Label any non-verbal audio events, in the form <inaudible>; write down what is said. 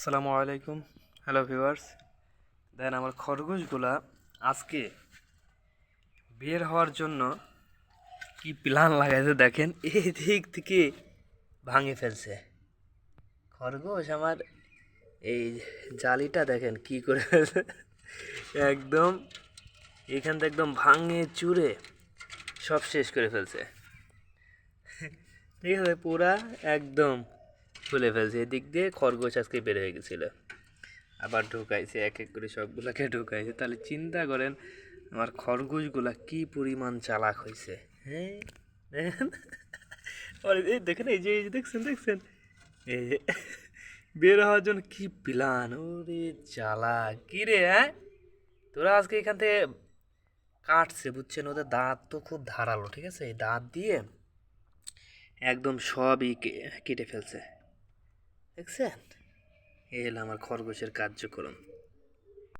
আসসালামু আলাইকুম। Hello viewers দেখেন আমার খরগোশগুলা আজকে বের হওয়ার জন্য কি প্ল্যান লাগাইছে দেখেন এই দিক থেকে ভাঙে ফেলছে। খরগোশ আমার এই জালিটা দেখেন কি করে একদম এখান থেকে একদম ভাঙে চুরে সব শেষ করে ফেলছে। ঠিক আছে, পুরা একদম খুলে ফেলছে, এদিক দিয়ে খরগোশ আজকে বের হয়ে গেছিল। আবার ঢুকাইছে, এক এক করে সবগুলাকে ঢুকাইছে। তাহলে চিন্তা করেন, আমার খরগোশগুলা কি পরিমাণ চালাক হয়েছে হ্যাঁ? <laughs> দেখেন, এই যে এই যে, দেখছেন দেখছেন? এই যে বের হওয়ার জন্য কি প্ল্যান ওরে জ্বালা কি রে হ্যাঁ? তোরা আজকে এখান থেকে কাটছে, বুঝছেন? ওদের দাঁত তো খুব ধারালো, ঠিক আছে? এই দাঁত দিয়ে একদম সবই কেটে ফেলছে। দেখছেন এ হলো আমার খরগোশের কার্যক্রম।